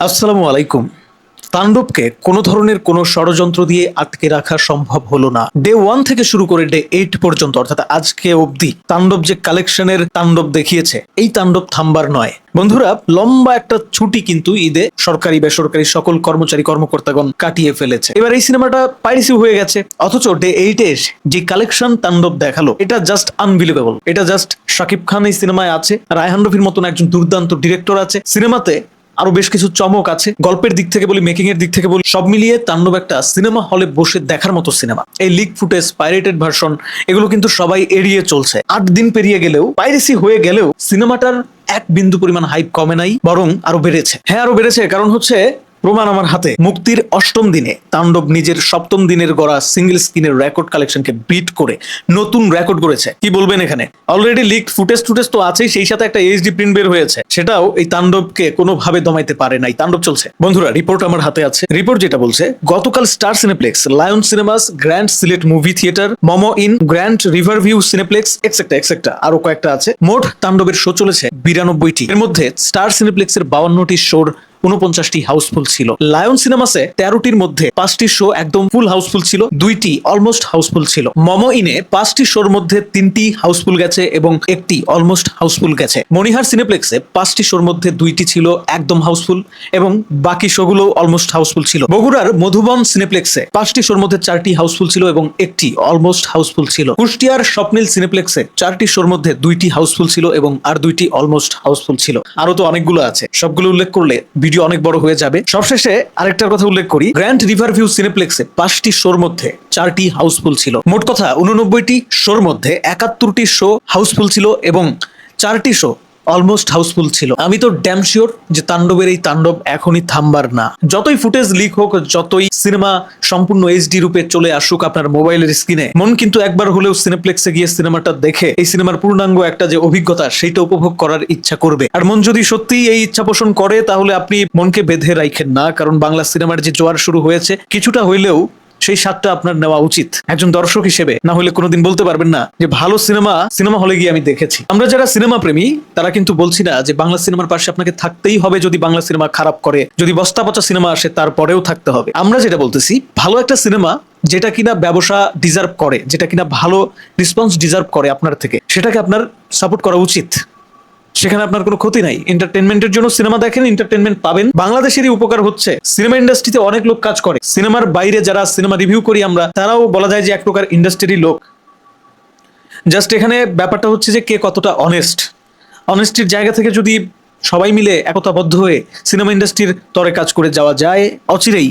আসসালামু আলাইকুম। তাণ্ডবকে কোনো ধরনের কোনো ষড়যন্ত্র দিয়ে আটকে রাখা সম্ভব হলো না। ডে ওয়ান থেকে শুরু করে ডে এইট পর্যন্ত, অর্থাৎ আজকে অবধি, তাণ্ডব যে কালেকশনের তাণ্ডব দেখিয়েছে, এই তাণ্ডব থামবার নয়। বন্ধুরা, লম্বা একটা ছুটি কিন্তু ঈদে সরকারি, বেসরকারি সকল কর্মচারী, কর্মকর্তাগণ কাটিয়ে ফেলেছে। এবার এই সিনেমাটা পাইরেসি হয়ে গেছে। অথচ ডে এইট এইটে যে কালেকশন তাণ্ডব দেখাল, এটা জাস্ট আনবিলিভেবল এটা জাস্ট শাকিব খান এই সিনেমায় আছে, রায়হান রফির মতন একজন দুর্দান্ত ডিরেক্টর আছে। সিনেমাতে আরও বেশ কিছু চমক আছে। গল্পের দিক থেকে বলি মেকিং এর দিক থেকে বলি, সব মিলিয়ে তাণ্ডব একটা সিনেমা হলে বসে দেখার মতো সিনেমা এই লিক ফুটেজ পাইরেটেড ভার্সন এগুলো কিন্তু সবাই এড়িয়ে চলছে। আট দিন পেরিয়ে গেলেও পাইরেসি হয়ে গেলেও সিনেমাটার এক বিন্দু পরিমাণ হাইপ কমে নাই, বরং আরও বেড়েছে। হ্যাঁ আরও বেড়েছে, কারণ হচ্ছে প্রমাণ আমার হাতে। মুক্তির অষ্টম দিনে তাণ্ডব নিজের সপ্তম দিনের গড়া সিঙ্গেল স্ক্রিনের রেকর্ড কালেকশনকে বিট করে নতুন রেকর্ড করেছে কি বলবেন এখানে? অলরেডি লিক ফুটেজ টুটেজ তো আছেই, সেই সাথে একটা এইচডি প্রিন্ট বের হয়েছে। সেটাও এই তাণ্ডবকে কোনোভাবে দমাইতে পারে নাই। তাণ্ডব চলছে। বন্ধুরা রিপোর্ট আমার হাতে আছে। রিপোর্ট যেটা বলছে, গতকাল Star Cineplex Lion Cinemas Grand Sylhet movie theatre Momo Inn Grand River View Cineplex etcetera etcetera আরও কয়েকটা আছে। মোট তাণ্ডবের শো চলেছে বিরানব্বইটি। এর মধ্যে স্টার সিনেপ্লেক্সের বাউন্নটি শোর উনপঞ্চাশটি হাউসফুল ছিল। লায়ন সিনেমাসে তেরোটির মধ্যে পাঁচটি শো একদম ফুল হাউসফুল ছিল, দুইটি অলমোস্ট হাউসফুল ছিল। মমো ইনে পাঁচটি শোর মধ্যে তিনটি হাউসফুল গেছে এবং একটি অলমোস্ট হাউসফুল গেছে। মনিহার সিনেপ্লেক্সে পাঁচটি শোর মধ্যে দুইটি ছিল একদম হাউসফুল এবং বাকি শোগুলো অলমোস্ট হাউসফুল ছিল। বগুড়ার মধুবন সিনেপ্লেক্সে পাঁচটি শোর মধ্যে চারটি হাউসফুল ছিল এবং একটি অলমোস্ট হাউসফুল ছিল। কুষ্টিয়ার স্বপ্নিল সিনেপ্লেক্সে চারটি শোর মধ্যে দুইটি হাউসফুল ছিল এবং আর দুইটি অলমোস্ট হাউসফুল ছিল। আরও তো অনেকগুলো আছে। সবগুলো উল্লেখ করলে ভিডিও অনেক বড় হয়ে যাবে। সবশেষে আরেকটার কথা উল্লেখ করি গ্র্যান্ড রিভার ভিউ সিনেপ্লেক্সে পাঁচটি শোর মধ্যে চারটি হাউসফুল ছিল। মোট কথা উননব্বইটি শোর মধ্যে একাত্তরটি শো হাউসফুল ছিল এবং চারটি শো অলমোস্ট হাউসফুল ছিল। আমি তো ড্যাম শিওর যে তাণ্ডবের এই তাণ্ডব এখনই থামবার না। যতই ফুটেজ লিক হোক, যতই সিনেমা সম্পূর্ণ এইচডি রূপে চলে আসুক আপনার মোবাইলের স্ক্রিনে মন কিন্তু একবার হলেও সিনেপ্লেক্সে গিয়ে সিনেমাটা দেখে, এই সিনেমার পূর্ণাঙ্গ একটা যে অভিজ্ঞতা সেটা উপভোগ করার ইচ্ছা করবে। আর মন যদি সত্যি এই ইচ্ছা পোষণ করে, তাহলে আপনি মনকে বেঁধে রাখেন না, কারণ বাংলা সিনেমার যে জোয়ার শুরু হয়েছে, কিছুটা হইলেও সেই স্বাদটা আপনার নেওয়া উচিত। একজন দর্শক হিসেবে, না হলে কোনোদিন বলতে পারবেন না যে ভালো সিনেমা সিনেমা হলে গিয়ে আমি দেখেছি। আমরা যারা সিনেমা প্রেমী, তারা কিন্তু বলছি না যে বাংলা সিনেমার পাশে আপনাকে থাকতেই হবে যদি বাংলা সিনেমা খারাপ করে, যদি বস্তা পচা সিনেমা আসে তারপরেও থাকতে হবে। আমরা যেটা বলতেছি, ভালো একটা সিনেমা যেটা কিনা ব্যবসা ডিজার্ভ করে, যেটা কিনা ভালো রেসপন্স ডিজার্ভ করে আপনার থেকে, সেটাকে আপনার সাপোর্ট করা উচিত। সেখানে আপনার কোনো ক্ষতি নাই। এন্টারটেনমেন্টের জন্য সিনেমা দেখেন এন্টারটেনমেন্ট পাবেন। বাংলাদেশেরই উপকার হচ্ছে। সিনেমা ইন্ডাস্ট্রিতে অনেক লোক কাজ করে। সিনেমার বাইরে যারা সিনেমা রিভিউ করি আমরা, তারাও বলা যায় যে এক প্রকার ইন্ডাস্ট্রির লোক। জাস্ট এখানে ব্যাপারটা হচ্ছে যে কে কতটা অনেস্ট অনেস্টির জায়গা থেকে যদি সবাই মিলে একতাবদ্ধ হয়ে সিনেমা ইন্ডাস্ট্রির তরে কাজ করে যাওয়া যায়। অচিরেই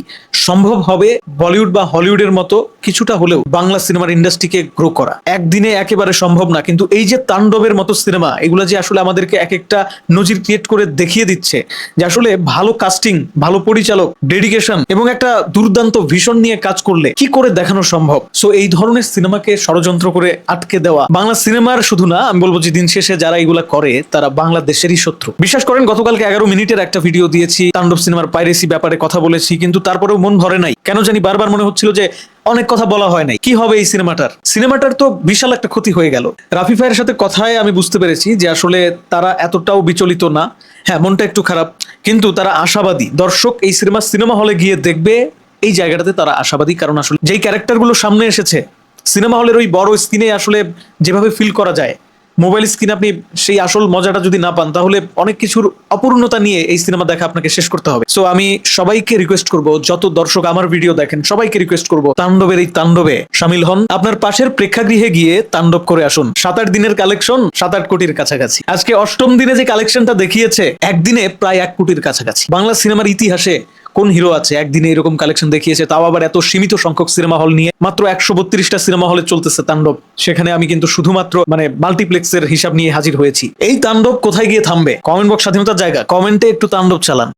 সম্ভব হবে বলিউড বা হলিউডের মতো কিছুটা হলেও বাংলা সিনেমার ইন্ডাস্ট্রিকে গ্রো করা। একদিনে একেবারে সম্ভব না, কিন্তু এই যে তাণ্ডবের মতো সিনেমা, এগুলো যে আসলে আমাদেরকে এক একটা নজির ক্রিয়েট করে দেখিয়ে দিচ্ছে, যে আসলে ভালো কাস্টিং ভালো পরিচালক ডেডিকেশন এবং একটা দুর্দান্ত ভীষণ নিয়ে কাজ করলে কি করে দেখানো সম্ভব? সো এই ধরনের সিনেমাকে ষড়যন্ত্র করে আটকে দেওয়া বাংলা সিনেমার শুধু না, আমি বলব যে দিন শেষে যারা এগুলা করে, তারা বাংলাদেশেরই শত্রু। বিশ্বাস করেন, গতকালকে এগারো মিনিটের একটা ভিডিও দিয়েছি, তাণ্ডব সিনেমার পাইরেসি ব্যাপারে কথা বলেছি, কিন্তু তারপরেও মন ভরে নাই। কেন জানি বারবার মনে হচ্ছিল যে অনেক কথা বলা হয় নাই। কি হবে এই সিনেমাটার? সিনেমাটার তো বিশাল একটা ক্ষতি হয়ে গেল। রাফি ভাইয়ের সাথে কথায় আমি বুঝতে পেরেছি যে আসলে তারা এতটাও বিচলিত না। হ্যাঁ মনটা একটু খারাপ, কিন্তু তারা আশাবাদী। দর্শক এই সিনেমা সিনেমা হলে গিয়ে দেখবে, এই জায়গাটাতে তারা আশাবাদী, কারণ আসলে যেই ক্যারেক্টারগুলো সামনে এসেছে, সিনেমা হলের ওই বড় স্ক্রিনে আসলে যেভাবে ফিল করা যায় মোবাইল স্ক্রিন আপনি সেই আসল মজাটা যদি না পান, তাহলে অনেক কিছুর অপূর্ণতা নিয়ে এই সিনেমা দেখা আপনাকে শেষ করতে হবে। সো আমি সবাইকে রিকোয়েস্ট করব, যত দর্শক আমার ভিডিও দেখেন, সবাইকে রিকোয়েস্ট করব, তাণ্ডবের এই তাণ্ডবে সামিল হন। আপনার পাশের প্রেক্ষাগৃহে গিয়ে তাণ্ডব করে আসুন। সাত আট দিনের কালেকশন সাত আট কোটির কাছাকাছি। আজকে অষ্টম দিনে যে কালেকশনটা দেখিয়েছে, একদিনে প্রায় এক কোটির কাছাকাছি। বাংলা সিনেমার ইতিহাসে কোন হিরো আছে? একদিনে এরকম কালেকশন দেখিয়েছে, তাও আবার এত সীমিত সংখ্যক সিনেমা হল নিয়ে। মাত্র একশো বত্রিশটা সিনেমা হলে চলতেছে তাণ্ডব। সেখানে আমি কিন্তু শুধুমাত্র মানে মাল্টিপ্লেক্সের হিসাব নিয়ে হাজির হয়েছি। এই তাণ্ডব কোথায় গিয়ে থামবে? কমেন্ট বক্স স্বাধীনতার জায়গা। কমেন্টে একটু তাণ্ডব চালান।